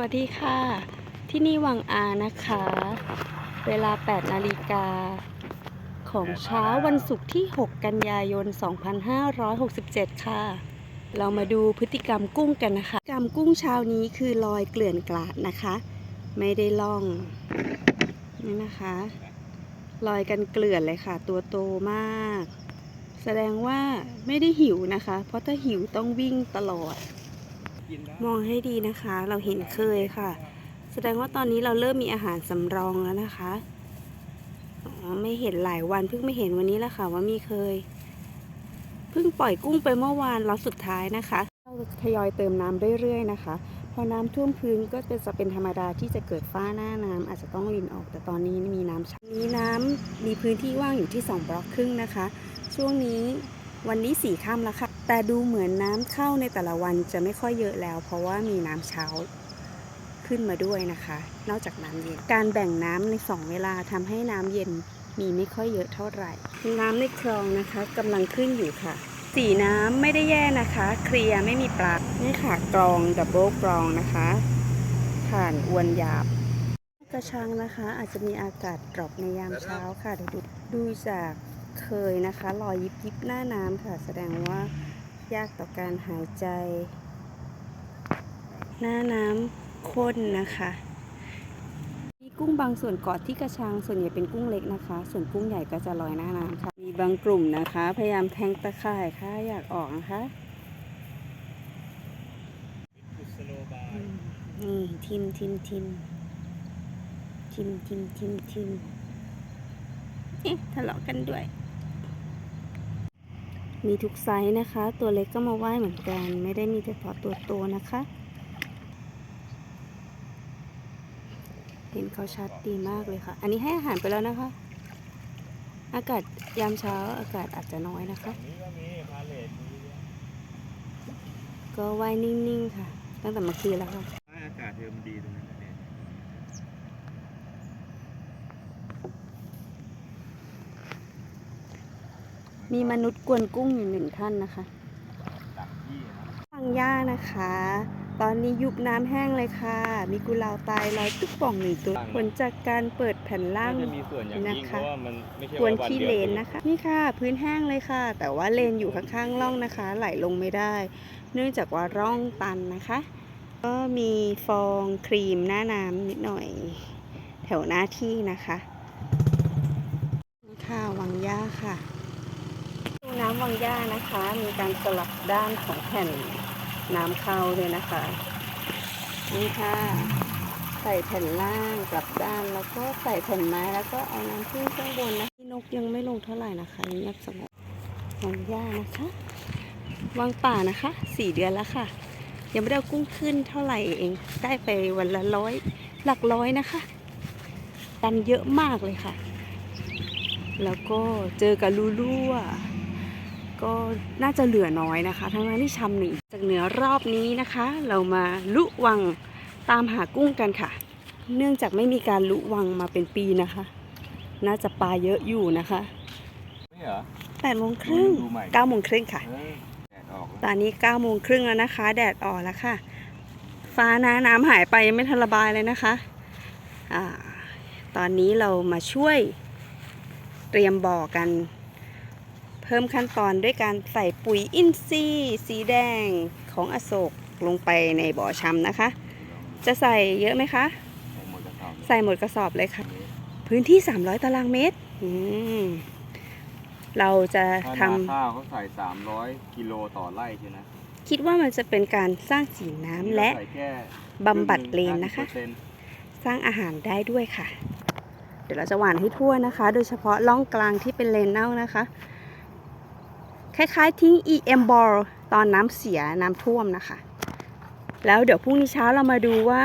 วัสดีค่ะ ที่นี่วังอานะคะ เวลา 8 นาฬิกา ของเช้าวันศุกร์ที่ 6 กันยายน 2567 ค่ะ เรามาดูพฤติกรรมกุ้งกันนะคะพฤติกรรมกุ้งเช้านี้คือลอยเกลื่อนกลาดนะคะ ไม่ได้ล่อง นี่นะคะ ลอยกันเกลื่อนเลยค่ะ ตัวโตมาก แสดงว่าไม่ได้หิวนะคะ เพราะถ้าหิวต้องวิ่งตลอด มองให้ดีนะคะ เราเห็นเคยค่ะ แสดงว่าตอนนี้เราเริ่มมีอาหารสำรองแล้วนะคะอ๋อไม่เห็นหลายวันเพิ่งไม่เห็นวันนี้แล้วค่ะ ว่ามีเคยเพิ่งปล่อยกุ้งไปเมื่อวานล็อตสุดท้ายนะคะเราทยอยเติมน้ำเรื่อยๆนะคะ พอน้ำท่วมพื้นก็จะเป็นธรรมดาที่จะเกิดฝ้าหน้าน้ำอาจจะต้องรินออก แต่ตอนนี้มีน้ำชั้นนี้น้ำมีพื้นที่ว่างอยู่ที่ 2 บล็อกครึ่งนะคะ ช่วงนี้วันนี้สี่ค่ำแล้วค่ะ แต่ดูเหมือนน้ำเข้าในแต่ละวันจะไม่ค่อยเยอะแล้ว เพราะว่ามีน้ำเช้าขึ้นมาด้วยนะคะ นอกจากน้ำเย็น การแบ่งน้ำในสองเวลาทำให้น้ำเย็นมีไม่ค่อยเยอะเท่าไหร่ น้ำในคลองนะคะกำลังขึ้นอยู่ค่ะ สีน้ำไม่ได้แย่นะคะ เคลียร์ไม่มีปลานี่ค่ะกรองดับเบิลกรองนะคะผ่านอวนหยาบ กระชังนะคะ อาจจะมีอากาศดรอปในยามเช้าค่ะเดี๋ยวดูดูจากเคยนะคะรอยยิบยิบหน้าน้ำค่ะ แสดงว่า ยากต่อการหายใจ หน้าน้ำข้นนะคะ มีกุ้งบางส่วนเกาะที่กระชัง ส่วนใหญ่เป็นกุ้งเล็กนะคะ ส่วนกุ้งใหญ่ก็จะลอยหน้าน้ำค่ะ มีบางกลุ่มนะคะ พยายามแทงตะข่ายค่ะ อยากออกนะคะอืมนี่ทิมทิมทิมทิมทิมทิมทิมเอ๊ะทะเลาะกันด้วย มีทุกไซส์นะคะ ตัวเล็กก็มาว่ายเหมือนกัน ไม่ได้มีเฉพาะตัวโตนะคะ เห็นเขาชัดดีมากเลยค่ะ อันนี้ให้อาหารไปแล้วนะคะ อากาศยามเช้าอากาศอาจจะน้อยนะคะ ก็มีพาเลทมีด้วยก็ว่ายนิ่งๆค่ะ ตั้งแต่เมื่อคืนแล้วค่ะอากาศเทอมนดีตรงนั้นนะเนี่ย มีมนุษย์กวนกุ้งอยู่หนึ่งท่านนะคะดักที่นะฟังย่านะคะ ตอนนี้ยุบน้ำแห้งเลยค่ะ มีกุหลาบตายลอยตุ๊กป่องหนึ่งตัวผลจากการเปิดแผ่นล่างน่าจะมีส่วนอย่างยิ่งนะคะเพราะว่ามันไม่ใช่กวนว่าวันขี้เดียวเลนติดนะคะ นี่ค่ะ พื้นแห้งเลยค่ะ แต่ว่าเลนอยู่ข้างๆร่องนะคะ ไหลลงไม่ได้ เนื่องจากว่าร่องตันนะคะ ก็มีฟองครีมหน้าน้ำนิดหน่อย แถวหน้าที่นะคะนี่ค่ะวังย่าค่ะดูน้ำวังย่านะคะ มีการสลับด้านของแผ่นน้ำเข้าเลยนะคะ นี่ค่ะ ใส่แผ่นล่างกลับด้านแล้วก็ใส่แผ่นไม้แล้วก็เอาน้ำขึ้นข้างบนนะนกยังไม่ลงเท่าไหร่นะคะเงียบสงบวังย่านะคะวางป่านะคะสี่เดือนแล้วค่ะ ยังไม่ได้กุ้งขึ้นเท่าไหร่เอง ได้ไปวันละร้อยหลักร้อยนะคะตันเยอะมากเลยค่ะ แล้วก็เจอกับลูลูอะ ก็น่าจะเหลือน้อยนะคะ ทั้งนั้นที่ชำหนึ่งจากเหนือรอบนี้นะคะ เรามาลุวังตามหากุ้งกันค่ะ เนื่องจากไม่มีการลุวังมาเป็นปีนะคะ น่าจะปลาเยอะอยู่นะคะไม่เหรอแปดโมงครึ่งดูใหม่เก้าโมงครึ่งค่ะเออแดดออกแล้วตอนนี้9ก้าโมงครึ่งแล้วนะคะ แดดออกแล้วค่ะ ฟ้าน้าน้ำหายไปยังไม่ทันระบายเลยนะคะอาตอนนี้เรามาช่วยเตรียมบ่อกัน เพิ่มขั้นตอนด้วยการใส่ปุ๋ยอินทรีย์สีแดงของอโศกลงไปในบ่อชำนะคะ จะใส่เยอะไหมคะใส่หมดกระสอบใส่หมดกระสอบเลยค่ะ พื้นที่ 300 ตารางเมตรอืมเราจะถ้าทำนาข้าวเขาใส่ 300 กิโลต่อไร่ใช่ไหมคิดว่ามันจะเป็นการสร้างสีน้ำและใส่แค่บำบัดเลนนะคะ50%สร้างอาหารได้ด้วยค่ะ เดี๋ยวเราจะหว่านให้ทั่วนะคะ โดยเฉพาะล่องกลางที่เป็นเลนเน่านะคะ คล้ายๆ ทิ้ง EM ball ตอนน้ำเสียน้ำท่วมนะคะ แล้วเดี๋ยวพรุ่งนี้เช้าเรามาดูว่า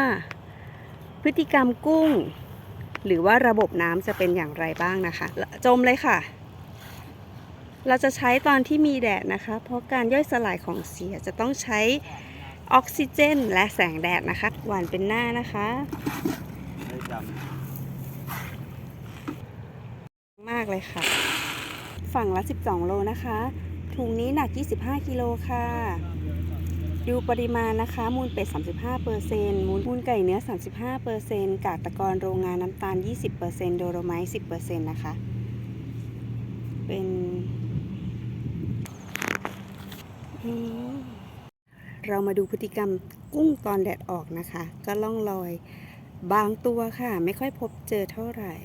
พฤติกรรมกุ้ง หรือว่าระบบน้ำจะเป็นอย่างไรบ้างนะคะ จมเลยค่ะ เราจะใช้ตอนที่มีแดดนะคะ เพราะการย่อยสลายของเสียจะต้องใช้ออกซิเจน และแสงแดดนะคะ หวานเป็นหน้านะคะมากเลยค่ะ ฝั่งละ 12 โลนะคะ ถุงนี้หนัก 25 กิโลค่ะ ดูปริมาณนะคะ มูลเป็ด 35%มูลมูลไก่เนื้อ 35%กากตะกอนโรงงานน้ำตาล 20%โดโรไมต์10%นต์นะคะ เป็นเรามาดูพฤติกรรมกุ้งตอนแดดออกนะคะ ก็ล่องลอยบางตัวค่ะ ไม่ค่อยพบเจอเท่าไหร่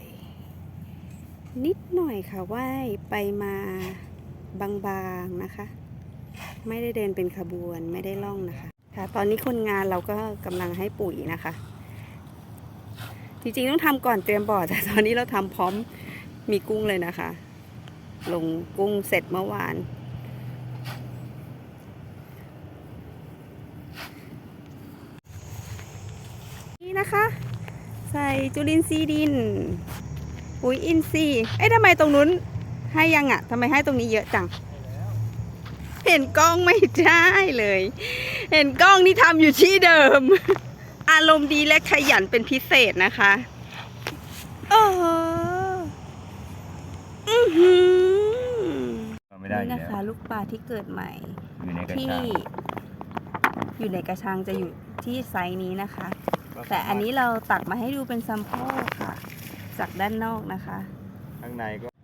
นิดหน่อยค่ะว่ายไปมา บางๆนะคะ ไม่ได้เดินเป็นขบวนไม่ได้ล่องนะคะค่ะ ตอนนี้คนงานเราก็กำลังให้ปุ๋ยนะคะ จริงๆต้องทำก่อนเตรียมบ่อแต่ตอนนี้เราทำพร้อมมีกุ้งเลยนะคะ ลงกุ้งเสร็จเมื่อวานนี่นะคะ ใส่จุลินทรีย์ดินปุ๋ยอินทรีย์เอ้ยทำไมตรงนู้น ให้ยังอะ่ะทำไมให้ตรงนี้เยอะจัง เห็นกล้องไม่ได้เลย เห็นกล้องนี่ทำอยู่ที่เดิม อารมณ์ดีและขยันเป็นพิเศษนะคะโอ้โหอื้อหือไม่ได้อนี่ยู่นะแล้วคะ ลูกปลาที่เกิดใหม่ อยู่ในกระที่ ชังอยู่ในกระชังจะอยู่ที่ไซส์นี้นะคะ แต่อันนี้เราตักมาให้ดูเป็นซัมโพลค่ะ จากด้านนอกนะคะ ข้างในก็